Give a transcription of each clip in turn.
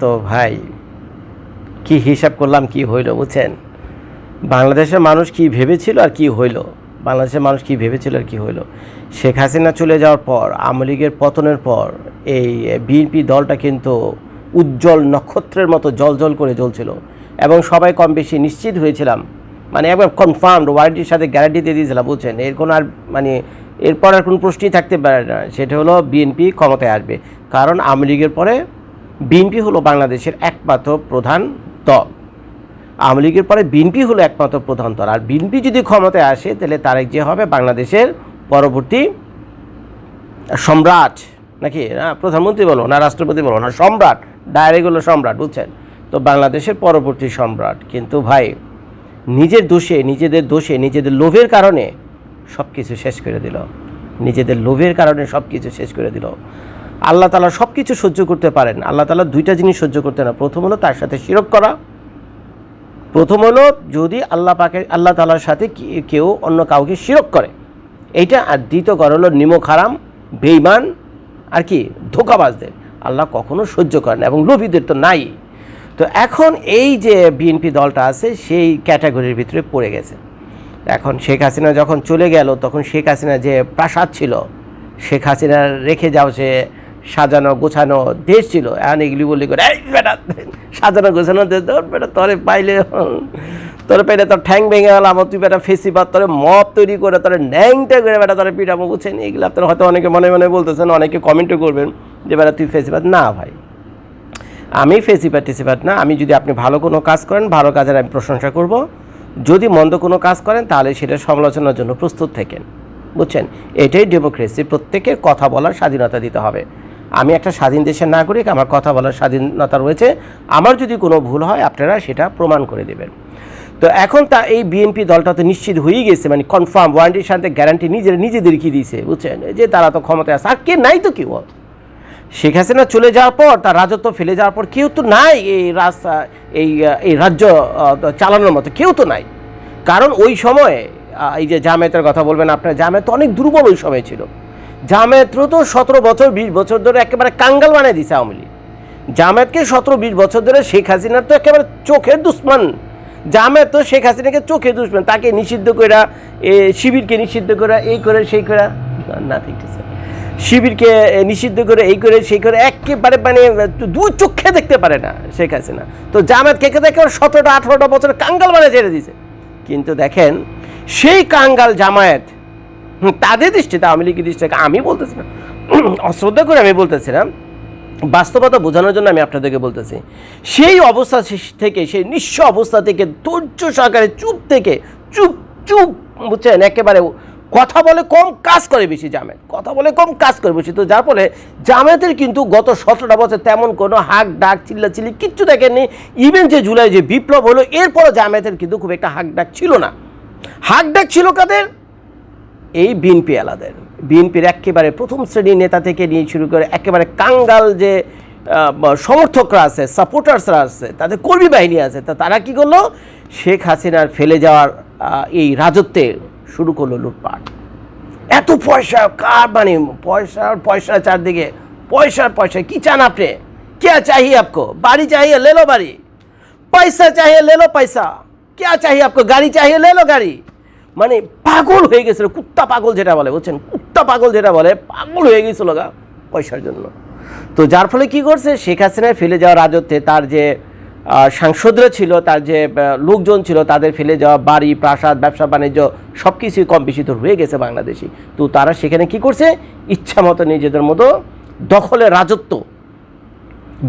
তো ভাই, কি হিসাব করলাম, কি হইল বুঝছেন? বাংলাদেশের মানুষ কি ভেবেছিল আর কি হইল? বাংলাদেশের মানুষ কি ভেবেছিল আর কি হইল? শেখ হাসিনা চলে যাওয়ার পর, আওয়ামী লীগের পতনের পর, এই বিএনপি দলটা কিন্তু উজ্জ্বল নক্ষত্রের মতো জল করে জ্বলছিল এবং সবাই কম বেশি নিশ্চিত হয়েছিলাম। মানে একবার কনফার্মড ওয়ারেন্টির সাথে গ্যারান্টি দিয়ে দিয়েছিলাম, বুঝছেন? এর কোনো আর মানে এরপর আর কোনো প্রশ্নই থাকতে পারে না। সেটা হলো বিএনপি ক্ষমতায় আসবে। কারণ আওয়ামী লীগের পরে বিএনপি হলো বাংলাদেশের একমাত্র প্রধান দল। আওয়ামী লীগের পরে বিএনপি হলো একমাত্র প্রধান দল। আর বিএনপি যদি ক্ষমতায় আসে, তাহলে তারেক যে হবে বাংলাদেশের পরবর্তী সম্রাট। নাকি? না, প্রধানমন্ত্রী বলো না, রাষ্ট্রপতি বলো না, সম্রাট। ডাইরেক্ট হলো সম্রাট, বুঝছেন? তো বাংলাদেশের পরবর্তী সম্রাট। কিন্তু ভাই, নিজের দোষে, নিজেদের দোষে, নিজেদের লোভের কারণে সব কিছু শেষ করে দিল। নিজেদের লোভের কারণে সব কিছু শেষ করে দিল। আল্লাহ তালা সব কিছু সহ্য করতে পারেন। আল্লাহ তালা দুইটা জিনিস সহ্য করতে না। প্রথম হলো তার সাথে শিরক করা। প্রথম হলো যদি আল্লাহ পাকে আল্লাহ তালার সাথে কেউ অন্য কাউকে শিরক করে। এইটা আর দ্বিতীয় কর হলো নিমক হারাম বেইমান আর কি ধোকাবাজদের। আল্লাহ কখনো সহ্য করে না এবং লোভীদের তো নাই। তো এখন এই যে বিএনপি দলটা আছে, সেই ক্যাটাগরির ভিতরে পড়ে গেছে। এখন শেখ হাসিনা যখন চলে গেল, তখন শেখ হাসিনা যে প্রাসাদ ছিল, শেখ হাসিনা রেখে যাও সে সাজানো, গোছানো দেশ ছিল। এখন এগুলি বললি করে এই বেটা, সাজানো, গোছানো দেশ তোর বেটা, তোরে পাইলে তোরে পাইলে তোর ঠ্যাং ভেঙে গেল আমার তুই বেটা ফেসি পাত, তোরে মপ তৈরি করে, তোরে ন্যাংটা করে বেটা তোরে পিঠাবো বুঝছেন এগুলো আপনারা হয়তো অনেকে মনে মনে বলতেছেন, অনেকে কমেন্টও করবেন যে, বেটা, তুই ফেসি পাত? না ভাই। আমি ফেসিপাত টেসিপাত না। আমি যদি আপনি ভালো কোনো কাজ করেন, ভালো কাজের আমি প্রশংসা করব। যদি মন্দ কোনো কাজ করেন, তাহলে সেটা সমালোচনার জন্য প্রস্তুত থাকেন। বুঝছেন? এটাই ডেমোক্রেসি প্রত্যেকের কথা বলার স্বাধীনতা দিতে হবে। আমি একটা স্বাধীন দেশের নাগরিক, আমার কথা বলার স্বাধীনতা রয়েছে। আমার যদি কোনো ভুল হয়, আপনারা সেটা প্রমাণ করে দেবেন। তো এখন তা এই বিএনপি দলটা তো নিশ্চিত হয়েই গেছে মানে কনফার্ম ওয়ারেন্টির সাথে গ্যারান্টি নিজের, নিজেদের কি দিয়েছে, বুঝছেন? যে তারা তো ক্ষমতায় আছে, আর কে নাই তো কেউ? শেখ হাসিনা চলে যাওয়ার পর, তার রাজত্ব ফেলে যাওয়ার পর কেউ তো নাই এই রাস্তা, এই এই রাজ্য চালানোর মতো, কেউ তো নাই। কারণ ওই সময়ে এই যে জামায়াতের কথা বলবেন আপনার, জামায়াত অনেক দুর্বল ওই সময় ছিল। জামায়াতও তো সতেরো বছর, বিশ বছর ধরে একেবারে কাঙ্গাল বানিয়ে দিছে আওয়ামী লীগ। জামায়াতকে সতেরো, বিশ বছর ধরে শেখ হাসিনার তো একেবারে চোখের দুশ্মন। জামায়াত তো শেখ হাসিনাকে চোখে দুশ্মন। তাকে নিষিদ্ধ করা এ, শিবিরকে নিষিদ্ধ করা এই করে, সেই করা, না, ঠিক আছে। শিবিরকে নিষিদ্ধ করে, এই করে, সেই করে, একেবারে মানে দু চোখে দেখতে পারে না শেখ হাসিনা। তো জামায়াতকে একেবারে সতেরোটা, আঠারোটা বছর কাঙ্গাল মানে ছেড়ে দিয়েছে কিন্তু দেখেন, সেই কাঙ্গাল জামায়াত তাদের দৃষ্টিতে, আওয়ামী লীগের দৃষ্টিতে আমি বলতেছি না। অশ্রদ্ধা করে আমি বলতেছিলাম, বাস্তবতা বোঝানোর জন্য আমি আপনাদেরকে বলতেছি। সেই অবস্থা থেকে, সেই নিঃস্ব অবস্থা থেকে, ধৈর্য সহকারে চুপ থেকে, চুপ চুপ, বুঝছেন, একেবারে কথা বলে কম কাজ করে বেশি জামেত কথা বলে কম কাজ করে বেশি, তো যার ফলে জামায়াতের কিন্তু গত সতেরোটা বছর তেমন কোনো হাক, ডাক, চিল্লাচিল্লি কিচ্ছু দেখেননি। ইভেন যে জুলাই যে বিপ্লব হলো, এরপরও জামায়াতের কিন্তু খুব একটা হাক, ডাক ছিল না। হাক, ডাক ছিল কাদের? এই বিএনপি আলাদের বিএনপির একেবারে প্রথম শ্রেণীর নেতা থেকে নিয়ে শুরু করে একেবারে কাঙ্গাল যে আহ, বা সমর্থকরা আছে সাপোর্টার্সরা আছে তাদের কর্মী বাহিনী আছে তা তারা কি করলো শেখ হাসিনার ফেলে যাওয়ার আহ, এই রাজত্বে শুরু করলো লুটপাট এত পয়সা কার মানে পয়সা আর পয়সা চারদিকে পয়সার পয়সা কি চান আপনি क्या चाहिए आपको बाड़ी चाहिए ले लो बाड़ी पैसा चाहिए ले लो पैसा क्या चाहिए आपको गाड़ी चाहिए ले लो गाड़ी মানে পাগল হয়ে গেছিল, কুত্তা পাগল যেটা বলে, বুঝছেন? কুত্তা পাগল যেটা বলে, পাগল হয়ে গেছিল গা পয়সার জন্য। তো যার ফলে কি করছে? শেখ হাসিনায় ফেলে যাওয়া রাজত্বে তার যে সাংসদরা ছিল, তার যে লোকজন ছিল, তাদের ফেলে যাওয়া বাড়ি, প্রাসাদ, ব্যবসা, বাণিজ্য সব কিছুই কম বেশি তো রয়ে গেছে বাংলাদেশি। তো তারা সেখানে কি করছে? ইচ্ছা মতো নিজেদের মতো দখলের রাজত্ব,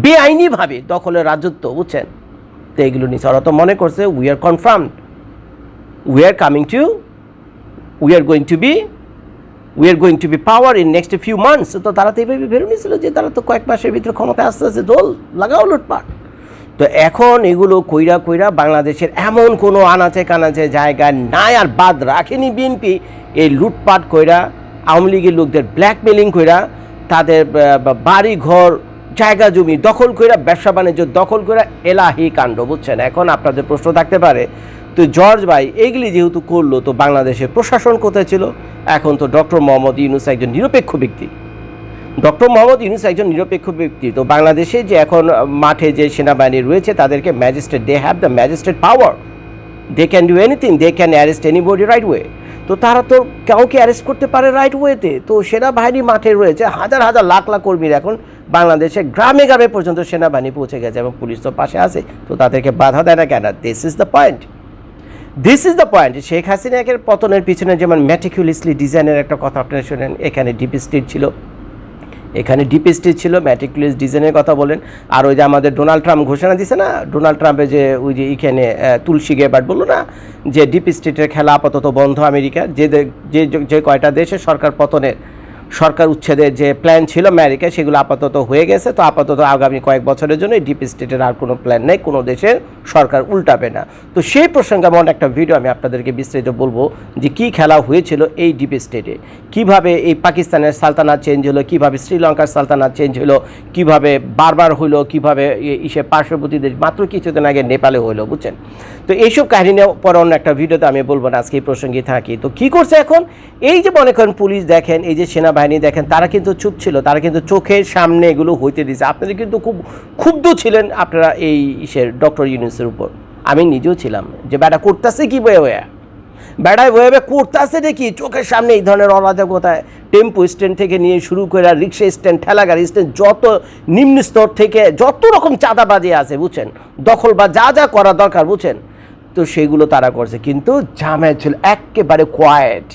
বেআইনিভাবে দখলের রাজত্ব, বুঝছেন? তো এগুলো নিয়ে ওরা তো মনে করছে we are confirmed we are coming to we are going to be we are going to be power in next few months তো তারা তো এইভাবে বেরো নিয়েছিল যে তারা তো কয়েক মাসের ভিতরে ক্ষমতা আস্তে আস্তে দোল লাগাও লুটপাট। তো এখন এগুলো কইরা কইরা বাংলাদেশের এমন কোনো আনাচে কানাচে জায়গায় নাই আর বাদ রাখেনি বিএনপি। এই লুটপাট কইরা, আওয়ামী লীগের লোকদের ব্ল্যাকমেলিং কইরা, তাদের বাড়ি ঘর জায়গা জমি দখল কইরা, ব্যবসা বাণিজ্য দখল কইরা, এলাহি কাণ্ড, বুঝছেন? এখন আপনাদের প্রশ্ন থাকতে পারে তো জর্জ ভাই, এগুলি যেহেতু করল, তো বাংলাদেশের প্রশাসন কোথায় ছিল? এখন তো ডক্টর মোহাম্মদ ইউনুস একজন নিরপেক্ষ ব্যক্তি। ডক্টর মোহাম্মদ ইউনুস একজন নিরপেক্ষ ব্যক্তি, তো বাংলাদেশে যে এখন মাঠে যে সেনাবাহিনী রয়েছে, তাদেরকে magistrate they have the magistrate power they can do anything they can arrest anybody right way তো তারা তো কাউকে অ্যারেস্ট করতে পারে রাইট ওয়েতে তো। সেনাবাহিনী মাঠে রয়েছে, হাজার হাজার লাখ লাখ কর্মীর এখন বাংলাদেশে গ্রামে গ্রামে পর্যন্ত সেনাবাহিনী পৌঁছে গেছে এবং পুলিশ তো পাশে আছে, তো তাদেরকে বাধা দেয় না কেন? This is the point this is the point Sheikh হাসিনাকে পতনের পিছনে যেমন ম্যাটিকুলিসলি ডিজাইনের একটা কথা আপনারা শোনেন, এখানে ডিপ স্টেট ছিল। এখানে ডিপ স্টেট ছিল ম্যাটিকুলিস ডিজাইনের কথা বলেন। আর ওই যে আমাদের ডোনাল্ড ট্রাম্প ঘোষণা দিছে না ডোনাল্ড ট্রাম্পের যে ওই যে এখানে তুলসী গেবার্ড বলল না, যে ডিপ স্টেটের খেলা আপাতত বন্ধ আমেরিকা, যে যে যে কয়টা দেশে সরকার পতনের সরকার উচ্ছেদের যে প্ল্যান ছিল আমেরিকা সেগুলো আপাতত হয়ে গেছে। তো আপাতত আগামী কয়েক বছরের জন্য ডিপ স্টেটের আর কোনো প্ল্যান নেই, কোনো দেশের সরকার উল্টাবে না। তো সেই প্রসঙ্গে আমার একটা ভিডিও আমি আপনাদেরকে বিস্তারিত বলব যে কি খেলা হয়েছিল এই ডিপ স্টেটে। কীভাবে এই পাকিস্তানের সালতানাত চেঞ্জ হলো, কীভাবে শ্রীলঙ্কার সালতানাত চেঞ্জ হলো, কীভাবে বারবার হলো, কীভাবে ইসে পার্শ্ববর্তী দেশ, মাত্র কিছুদিন আগে নেপালে হলো, বুঝছেন? তো এইসব কাহিনী পরে অন্য একটা ভিডিওতে আমি বলব না, আজকে এই প্রসঙ্গে থাকি। তো কি করছে এখন? এই যে মনে করেন পুলিশ দেখেন, এই যে সেনাবাহিনী দেখেন, তারা কিন্তু চুপ ছিল, তারা কিন্তু চোখের সামনে এগুলো হইতে দিয়েছে আপনারা কিন্তু খুব ক্ষুব্ধ ছিলেন আপনারা এই ইসের ডক্টর ইউনুসের উপর। আমি নিজেও ছিলাম। যে বেটা করতেছে কি বয়ে হয়ে বেড়ায় বয়ে বয়ে করতেছে দেখি, চোখের সামনে এই ধরনের অরাজকতায় টেম্পো স্ট্যান্ড থেকে নিয়ে শুরু করে রিক্সা স্ট্যান্ড, ঠেলাগাড়ি স্ট্যান্ড, যত নিম্ন স্তর থেকে যত রকম চাঁদাবাজি আছে, বুঝছেন? দখল বা যা যা করা দরকার, বুঝছেন? তো সেগুলো তারা করছে। কিন্তু জামায়াত ছিল একেবারে quiet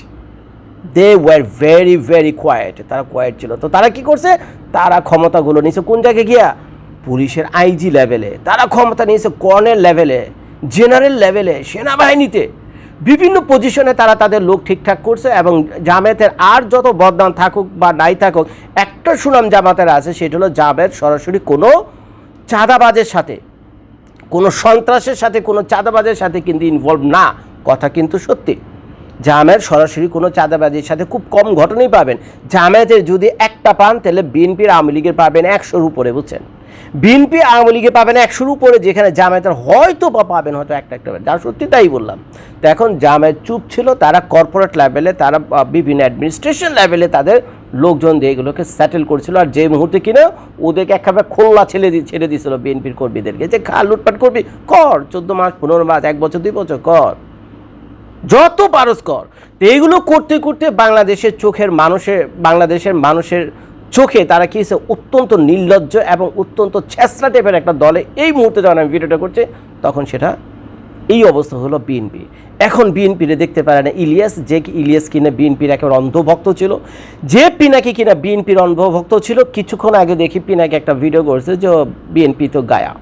they were very very quiet তারা কোয়াইট ছিল। তো তারা কি করছে? তারা ক্ষমতাগুলো নিয়েছে কোন জায়গায় গিয়া? পুলিশের আইজি লেভেলে তারা ক্ষমতা নিয়েছে কর্নেল লেভেলে জেনারেল লেভেলে সেনাবাহিনীতে। বিভিন্ন পজিশনে তারা তাদের লোক ঠিকঠাক করছে এবং জামায়াতের আর যত বদনাম থাকুক বা নাই থাকুক, একটা সুনাম জামাতের আছে, সেটা হলো জামায়াত সরাসরি কোনো চাঁদাবাজের সাথে, কোনো সন্ত্রাসের সাথে, কোনো চাঁদাবাজের সাথে কিন্তু ইনভলভ না। কথা কিন্তু সত্যি। জামায়াত সরাসরি কোনো চাঁদাবাজির সাথে খুব কম ঘটনাই পাবেন। জামায়াতের যদি একটা পান, তাহলে বিএনপির আওয়ামী লীগের পাবেন একশোর উপরে, বুঝছেন? বিএনপি আওয়ামী লীগে পাবেন একশোর উপরে, যেখানে জামায়াতের হয়তো বা পাবেন, হয়তো একটা একটা যা সত্যি তাই বললাম। তো এখন জামায়াত চুপ ছিল, তারা কর্পোরেট লেভেলে তারা বিভিন্ন অ্যাডমিনিস্ট্রেশন লেভেলে তাদের লোকজন দিয়ে এগুলোকে সেটেল করছিল। আর যে মুহূর্তে কিনা ওদেরকে একেবারে খোল্লা ছেড়ে দিয়ে ছেড়ে দিয়েছিল বিএনপির কর্মীদেরকে। যে খা, লুটপাট করবি, কর, চোদ্দ মাস, পনেরো মাস, এক বছর, দুই বছর, কর। যত পারস কর, এইগুলো করতে করতে বাংলাদেশের চোখের মানুষের বাংলাদেশের মানুষের চোখে তারা কি অত্যন্ত নির্লজ্জ এবং অত্যন্ত ছেঁচড়া টাইপের একটা দলে এই মুহূর্তে যখন আমি ভিডিওটা করছি, তখন সেটা এই অবস্থা হলো বিএনপি এখন বিএনপিরে দেখতে পারে না ইলিয়াস, যে ইলিয়াস কিনা বিএনপির একেবারে অন্ধভক্ত ছিল, যে পিনাকি কিনা বিএনপির অন্ধভক্ত ছিল, কিছুক্ষণ আগে দেখি পিনাকি একটা ভিডিও করছে যে বিএনপি তো গায়া।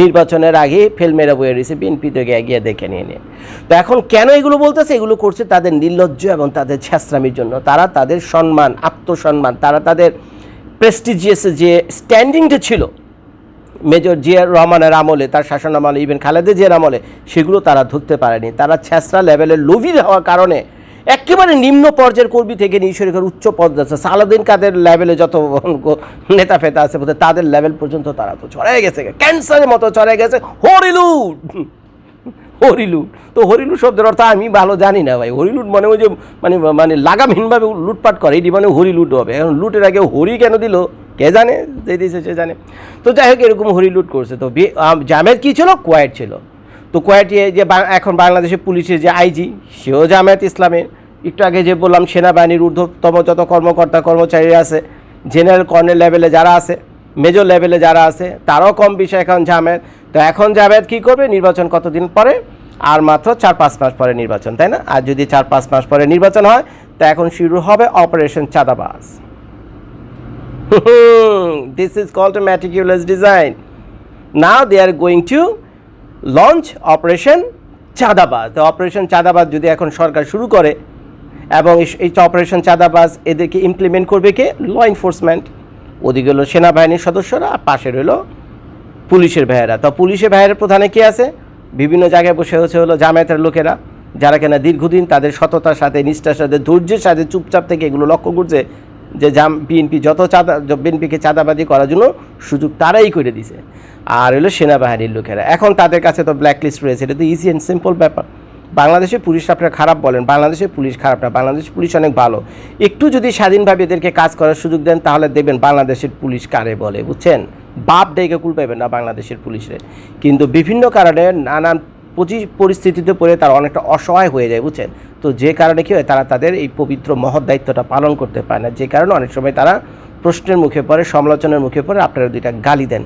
নির্বাচনের আগে ফেল মেরা বয়ে রয়েছে বিএনপি তো গিয়ে দেখে নিয়ে নিয়ে। তো এখন কেন এগুলো বলতেছে? এগুলো করছে তাদের নির্লজ্জ এবং তাদের ছ্যাস্রামির জন্য। তারা তাদের সম্মান, আত্মসম্মান, তারা তাদের প্রেস্টিজিয়াস যে স্ট্যান্ডিংটা ছিল, মেজর জিয়া রহমানের আমলে, তার শাসন আমলে ইভেন খালেদা জিয়ার আমলে, সেগুলো তারা ধরতে পারেনি। তারা ছ্যাঁচড়া লেভেলের লোভী হওয়ার কারণে একেবারে নিম্ন পর্যায়ের কর্মী থেকে নিয়ে শুরু করে উচ্চ পর্যায়ে সালাদিন কাদের লেভেলে যত নেতা ফেতা আছে, বোধহয় তাদের লেভেল পর্যন্ত তারা তো চড়াই গেছে। ক্যান্সারের মতো চড়াই গেছে। হরিলুট! হরিলুট! তো হরিলুট শব্দের অর্থ আমি ভালো জানি না ভাই। হরিলুট মানে ওই যে মানে মানে লাগামহীনভাবে লুটপাট করে, এটি মানে হরিলুট হবে। এখন লুটের আগে হরি কেন দিল? কে জানে? যে দিয়েছে সে জানে। তো যাই হোক, এরকম হরিলুট করছে। তো জামায়াত কী ছিল? কোয়াইট ছিল। তো কোয়াইটে যে এখন বাংলাদেশের পুলিশের যে আইজি সেও জামায়াত ইসলামের একটু আগে যে বললাম, সেনাবাহিনীর ঊর্ধ্বতম যত কর্মকর্তা কর্মচারী আছে, জেনারেল কর্নেল লেভেলে যারা আছে, মেজর লেভেলে যারা আছে, তারাও কম বিষয় এখন জামায়াত। তো এখন জামায়াত কী করবে? নির্বাচন কতদিন পরে? আর মাত্র চার পাঁচ মাস পরে নির্বাচন, তাই না? আর যদি চার পাঁচ মাস পরে নির্বাচন হয়, তা এখন শুরু হবে অপারেশন চাঁদাবাজ। This is called a meticulous design. Now they are going to operation চাঁদাবাজ। তো অপারেশন চাঁদাবাজ যদি এখন সরকার শুরু করে এবং এই অপারেশন চাঁদাবাজ এদেরকে ইমপ্লিমেন্ট করবে কে? ল এনফোর্সমেন্ট ওদিকে হলো সেনাবাহিনীর সদস্যরা, আর পাশে রইল পুলিশের ভাইয়েরা। তো পুলিশের ভাইয়ের প্রধানে কি আছে? বিভিন্ন জায়গায় বসে হচ্ছে হলো জামায়াতের লোকেরা, যারা কিনা দীর্ঘদিন তাদের সততার সাথে, নিষ্ঠার সাথে, ধৈর্যের সাথে চুপচাপ থেকে এগুলো লক্ষ্য করছে যে জাম বিএনপি যত চাঁদা বিএনপিকে চাঁদাবাজি করার জন্য সুযোগ তারাই করে দিছে। আর হলো সেনাবাহিনীর লোকেরা। এখন তাদের কাছে তো ব্ল্যাক লিস্ট রয়েছে। এটা তো ইজি অ্যান্ড সিম্পল ব্যাপার। বাংলাদেশের পুলিশ আপনারা খারাপ বলেন। বাংলাদেশের পুলিশ খারাপ না। বাংলাদেশের পুলিশ অনেক ভালো। একটু যদি স্বাধীনভাবে এদেরকে কাজ করার সুযোগ দেন, তাহলে দেখবেন বাংলাদেশের পুলিশ কারে বলে, বুঝছেন? বাপ ডেকে কুল পাবেন না বাংলাদেশের পুলিশের। কিন্তু বিভিন্ন কারণে নানান পঁচিশ পরিস্থিতিতে পড়ে তারা অনেকটা অসহায় হয়ে যায়, বুঝছেন? তো যে কারণে কী হয়, তারা তাদের এই পবিত্র মহৎ দায়িত্বটা পালন করতে পারে না। যে কারণে অনেক সময় তারা প্রশ্নের মুখে পড়ে, সমালোচনার মুখে পড়ে, আপনারা দুইটা গালি দেন,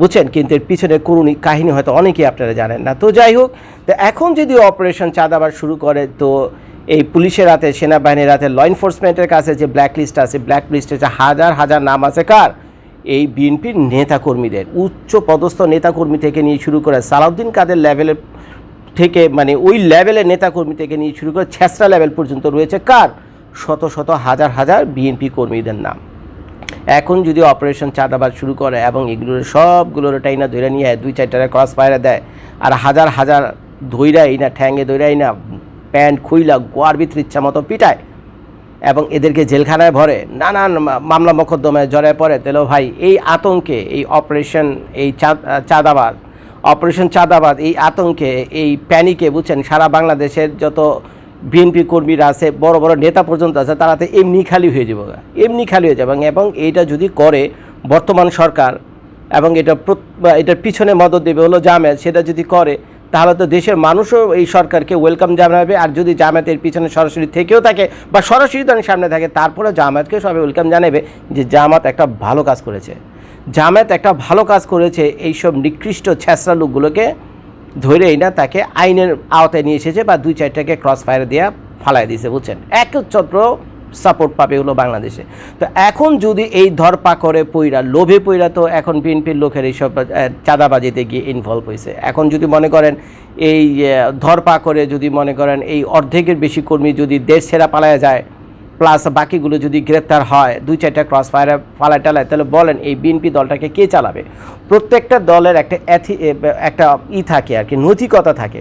বুঝছেন? কিন্তু এর পিছনে করুণী কাহিনী হয়তো অনেকেই আপনারা জানেন না। তো যাই হোক, তো এখন যদি অপারেশন চাঁদাবাজ শুরু করে, তো এই পুলিশের হাতে, সেনাবাহিনীর হাতে ল এনফোর্সমেন্টের কাছে যে ব্ল্যাক লিস্ট আছে ব্ল্যাক লিস্টে যে হাজার হাজার নাম আছে কার? এই বিএনপির নেতাকর্মীদের, উচ্চ পদস্থ নেতাকর্মী থেকে নিয়ে শুরু করে সালাউদ্দিন কাদের লেভেলের থেকে মানে ওই লেভেলের নেতাকর্মী থেকে নিয়ে শুরু করে ছেঁচড়া লেভেল পর্যন্ত রয়েছে কার? শত শত হাজার হাজার বিএনপি কর্মীদের নাম। এখন যদি অপারেশন চাঁদাবাজ শুরু করে এবং এগুলোর সবগুলোর টাইনা ধরে নিয়ে দুই চারটারে ক্রস ফায়ারে দেয়, আর হাজার হাজার ধৈরাই না ঠ্যাঙ্গে ধৈরাই না, প্যান্ট খুইলা গোয়ার ভিতরে ইচ্ছা মতো পিটায় এবং এদেরকে জেলখানায় ভরে নানান মামলা মোকদ্দমায় জড়ায় পড়ে। তাহলে ভাই, এই আতঙ্কে এই অপারেশন, এই চা- চাঁদাবাজ, অপারেশন চাঁদাবাদ এই আতঙ্কে, এই প্যানিকে বুঝছেন, সারা বাংলাদেশের যত বিএনপি কর্মীরা আছে, বড় বড় নেতা পর্যন্ত আছে, তারা তো এমনি খালি হয়ে যাবে এমনি খালি হয়ে যাবে এবং এইটা যদি করে বর্তমান সরকার, এবং এটা এটার পিছনে মদত দেবে হলো জামায়াত, সেটা যদি করে তাহলে তো দেশের মানুষও এই সরকারকে ওয়েলকাম জানাবে। আর যদি জামায়াতের পিছনে সরাসরি থেকেও থাকে বা সরাসরি তার সামনে থাকে তারপরে জামায়াতকে সবাই ওয়েলকাম জানাবে যে জামাত একটা ভালো কাজ করেছে। জামায়াত একটা ভালো কাজ করেছে, এইসব নিকৃষ্ট ছ্যাঁচড়া লোকগুলোকে ধরেই না, তাকে আইনের আওতায় নিয়ে এসেছে বা দুই চারটাকে ক্রস ফায়ার দেওয়া ফালাই দিয়েছে, বুঝছেন? একচ্ছত্র সাপোর্ট পাবে হলো বাংলাদেশে। তো এখন যদি এই ধরপা করে পইরা লোভে পইরা তো এখন বিএনপির লোকের এইসব চাঁদাবাজিতে গিয়ে ইনভলভ হয়েছে। এখন যদি মনে করেন এই আহ, ধরপা করে যদি মনে করেন এই অর্ধেকের বেশি কর্মী যদি দেশ ছেড়া পালায় যায় প্লাস বাকিগুলো যদি গ্রেপ্তার হয় দুই চারটা ক্রস ফায়ারে ফালায় টালায় তাহলে বলেন এই বিএনপি দলটাকে কে চালাবে? প্রত্যেকটা দলের একটা একটা ই থাকে আর কি নৈতিকতা থাকে।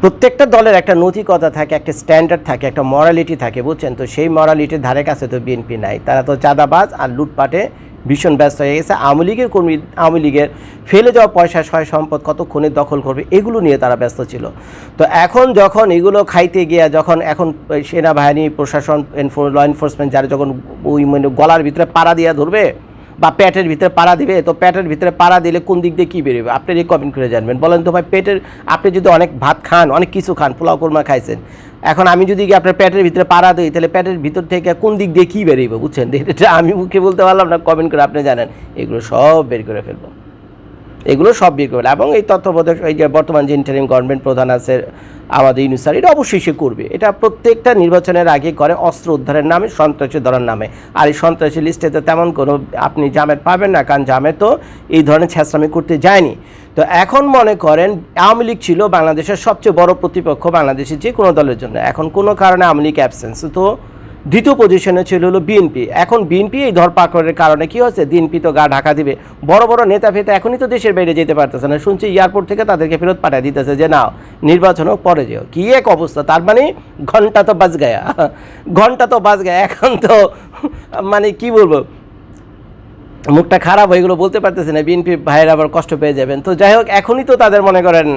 প্রত্যেকটা দলের একটা নৈতিকতা থাকে, একটা স্ট্যান্ডার্ড থাকে, একটা মরালিটি থাকে, বুঝছেন? তো সেই মরালিটির ধারে কাছে তো বিএনপি নাই। তারা তো চাঁদাবাজ আর লুটপাটে ভীষণ ব্যস্ত হয়ে গেছে। আওয়ামী লীগের কর্মী, আওয়ামী লীগের ফেলে যাওয়া পয়সা সয় সম্পদ কতক্ষণে দখল করবে, এগুলো নিয়ে তারা ব্যস্ত ছিল। তো এখন যখন এগুলো খাইতে গিয়া, যখন এখন সেনাবাহিনী, প্রশাসন ল এনফোর্সমেন্ট যারা যখন ওই মানে গলার ভিতরে পাড়া দিয়া ধরবে বা পেটের ভিতরে পাড়া দিবে, তো পেটের ভিতরে পাড়া দিলে কোন দিক দিয়ে কী বেরোবে? আপনি এই কমেন্ট করে জানবেন। বলেন তো ভাই, পেটের, আপনি যদি অনেক ভাত খান, অনেক কিছু খান, পোলাও কোরমা খাইছেন, এখন আমি যদি আপনার পেটের ভিতরে পাড়া দিই, তাহলে পেটের ভিতর থেকে কোন দিক দিয়ে কী বেরোবে বুঝছেন? এটা আমি মুখে বলতে পারলাম না কমেন্ট করে আপনি জানেন। এগুলো সব বের করে ফেলব। এগুলো সব বের করবে এবং এই তত্ত্বাবধায়ক, এই যে বর্তমান যে ইন্টারিম গভর্নমেন্ট প্রধান আছে আমাদের ইউনুসার এটা অবশ্যই সে করবে। এটা প্রত্যেকটা নির্বাচনের আগে করে অস্ত্র উদ্ধারের নামে, সন্ত্রাসী ধরার নামে। আর এই সন্ত্রাসী লিস্টে তো তেমন কোনো আপনি জামের পাবেন না, কারণ জামে তো এই ধরনের ছ্যাঁচড়ামি করতে যায়নি। তো এখন মনে করেন, আওয়ামী লীগ ছিল বাংলাদেশের সবচেয়ে বড় প্রতিপক্ষ বাংলাদেশের যে কোনো দলের জন্য। এখন কোনো কারণে আওয়ামী লীগ অ্যাবসেন্স তো দ্বিতীয় পজিশনে ছিল হলো বিএনপি এখন বিএনপি এই ধরপাকড়ের কারণে কি হচ্ছে? বিএনপি তো গা ঢাকা দিবে। বড় বড় নেতা ফেতা এখনই তো দেশের বাইরে যেতে পারতেছে না। শুনছি এয়ারপোর্ট থেকে তাদেরকে ফেরত পাঠিয়ে দিতেছে যে, নাও, নির্বাচন হোক, পরে যেও। কি এক অবস্থা। তার মানে ঘণ্টা তো বাজ গায়া। ঘণ্টা তো বাজ গায়া। এখন তো মানে কি বলব? মুখটা খারাপ হয়ে গেলো, বলতে পারতেছে না। বিএনপি ভাইয়ের আবার কষ্ট পেয়ে যাবেন। তো যাই হোক, এখনই তো তাদের মনে করেন,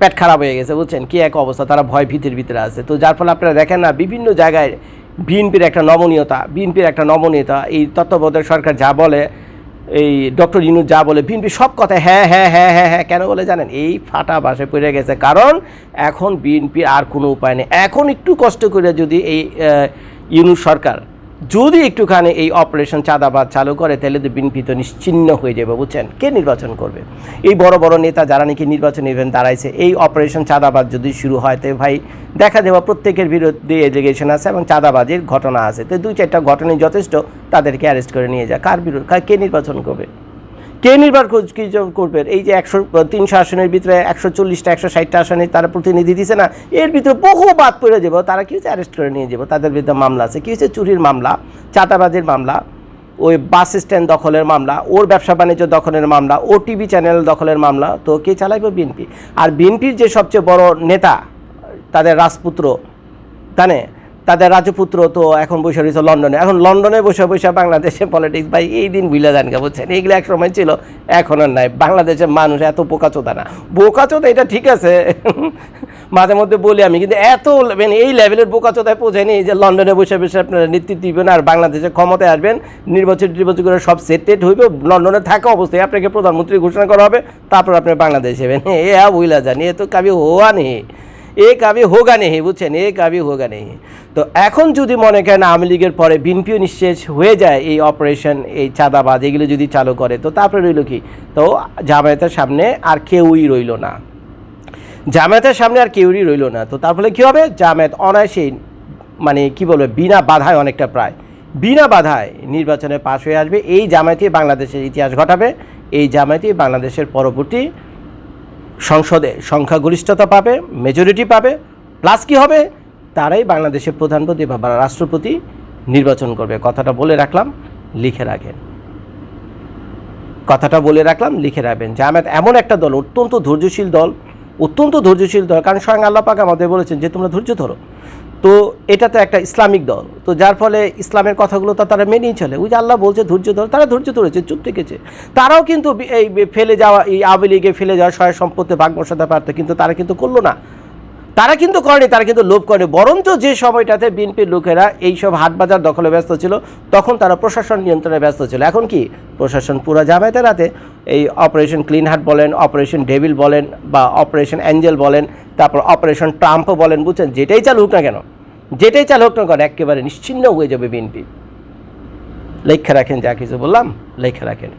পেট খারাপ হয়ে গেছে, বুঝছেন? কি এক অবস্থা? তারা ভয় ভীতির ভিতরে আছে। তো যার ফলে আপনারা দেখেন না, বিভিন্ন জায়গায় বিএনপির একটা নমনীয়তা, বিএনপির একটা নমনীয়তা, এই তত্ত্বাবধায়ক সরকার যা বলে, এই ডক্টর ইনু যা বলে, বিএনপি সব কথা হ্যাঁ হ্যাঁ হ্যাঁ হ্যাঁ হ্যাঁ কেন বলে জানেন? এই ফাটা বাসে পড়ে গেছে। কারণ এখন বিএনপির আর কোনো উপায় নেই। এখন একটু কষ্ট করে যদি এই ইউনুস সরকার যদি একটুখানি এই অপারেশন চাঁদাবাদ চালু করে, তাহলে তো বিএনপি তো নিশ্চিন্ন হয়ে যাবে, বুঝছেন? কে নির্বাচন করবে? এই বড় বড় নেতা যারা নাকি নির্বাচন ইভেন্ট দাঁড়াইছে, এই অপারেশন চাঁদাবাদ যদি শুরু হয়, তো ভাই দেখা দেওয়া প্রত্যেকের বিরুদ্ধে এলিগেশন আছে এবং চাঁদাবাজির ঘটনা আছে। তো দুই চারটা ঘটনায় যথেষ্ট, তাদেরকে অ্যারেস্ট করে নিয়ে যায় কার বিরুদ্ধে কে নির্বাচন করবে? কে নির্বাচন কর- কি জ- করবে এই যে একশো তিনশো আসনের ভিতরে একশো চল্লিশটা, একশো ষাটটা আসনে তারা প্রতিনিধি দিছে না, এর ভিতরে বহু বাদ পড়ে যাব। তারা কি হচ্ছে অ্যারেস্ট করে নিয়ে যাব? তাদের বিরুদ্ধে মামলা আছে। কী হচ্ছে? চুরির মামলা, চাঁদাবাজির মামলা, ওই বাস স্ট্যান্ড দখলের মামলা, ওর ব্যবসা বাণিজ্য দখলের মামলা, ও টিভি চ্যানেল দখলের মামলা, তো কে চালাইবে? বিএনপি। আর বিএনপির যে সবচেয়ে বড় নেতা, তাদের রাজপুত্র, জানে? তাদের রাজপুত্র তো এখন বসে রয়েছে লন্ডনে। এখন লন্ডনে বসে বসে বাংলাদেশে পলিটিক্স ভাই, এই দিন ভুলে যান কে বুঝছেন? এইগুলো এক সময় ছিল, এখন আর নাই। বাংলাদেশের মানুষ এত বোকাচোদা না। বোকাচোদা, এটা ঠিক আছে। মাঝে মধ্যে বলি আমি, কিন্তু এত মানে এই লেভেলের বোকাচোদায় পৌঁছায়নি যে লন্ডনে বসে বসে আপনারা নেতৃত্ব দিবেন আর বাংলাদেশে ক্ষমতায় আসবেন। নির্বাচন নির্বাচন করে সব সেট টেট হইবে, লন্ডনে থাকা অবস্থায় আপনাকে প্রধানমন্ত্রী ঘোষণা করা হবে, তারপর আপনি বাংলাদেশে যাবেন। এ বুঝলা জানি এ তো কাবি হওয়া নেই। এ কাবি হোগা নেই বুঝছেন? এ কাবি হোগা নেই তো এখন যদি মনে করেন আওয়ামী লীগের পরে বিএনপিও নিঃশেষ হয়ে যায় এই অপারেশন, এই চাঁদাবাজ এগুলো যদি চালু করে, তো তারপরে রইল কি? তো জামায়াতের সামনে আর কেউই রইল না। জামায়াতের সামনে আর কেউই রইল না। তো তার ফলে কী হবে? জামায়াত অনায়াসেই মানে কি বলব, বিনা বাধায় অনেকটা প্রায়। বিনা বাধায় নির্বাচনে পাশ হয়ে আসবে। এই জামায়াতই বাংলাদেশের ইতিহাস ঘটাবে। এই জামায়াতই বাংলাদেশের পরবর্তী সংসদে সংখ্যাগরিষ্ঠতা পাবে মেজরিটি পাবে প্লাস কি হবে? তারাই বাংলাদেশের প্রধানমন্ত্রী বা রাষ্ট্রপতি নির্বাচন করবে। কথাটা বলে রাখলাম, লিখে রাখেন। কথাটা বলে রাখলাম, লিখে রাখবেন জামায়াত এমন একটা দল, অত্যন্ত ধৈর্যশীল দল, অত্যন্ত ধৈর্যশীল দল, কারণ স্বয়ং আল্লাহ পাক আমাদের বলেছেন যে তোমরা ধৈর্য ধরো। তো এটা তো একটা ইসলামিক দল। তো যার ফলে ইসলামের কথাগুলো তো তারা মেনেই চলে। ওই যে আল্লাহ বলছে ধৈর্য ধরো, তারা ধৈর্য ধরেছে, চুপ থেকেছে। তারাও কিন্তু এই ফেলে যাওয়া, এই আওয়ামী লীগে ফেলে যাওয়া সহায় সম্পত্তি, ভাগ বসাতে পারতো কিন্তু তারা কিন্তু করল না। তারা কিন্তু করেনি, তারা কিন্তু লোভ করেনি। বরঞ্চ যে সময়টাতে বিএনপির লোকেরা এইসব হাট বাজার দখলে ব্যস্ত ছিল, তখন তারা প্রশাসন নিয়ন্ত্রণে ব্যস্ত ছিল। এখন কি? প্রশাসন পুরো জামায়াতের হাতে। এই অপারেশন ক্লিন হার্ট বলেন, অপারেশন ডেভিল বলেন বা অপারেশন অ্যাঞ্জেল বলেন, তারপর অপারেশন ট্রাম্পও বলেন, বুঝছেন? যেটাই চালু হোক না কেন। যেটাই চালু হোক না কেন, একেবারে নিশ্চিন্ন হয়ে যাবে বিএনপি। লেখা রাখেন, যা কিছু বললাম, লেখা রাখেন।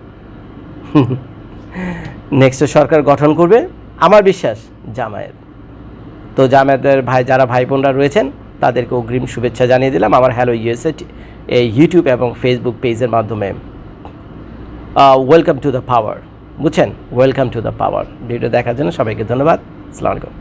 নেক্সট সরকার গঠন করবে, আমার বিশ্বাস, জামায়াত। তো জামায়াতের ভাই, যারা ভাই বোনরা রয়েছেন, তাদেরকে অগ্রিম শুভেচ্ছা জানিয়ে দিলাম। আমার হ্যালো ইউএসএ এই ইউটিউব এবং ফেসবুক পেজের মাধ্যমে। ওয়েলকাম টু দ্য পাওয়ার বুঝছেন? Welcome to the power video দেখার জন্য সবাইকে ধন্যবাদ। আসসালামু আলাইকুম।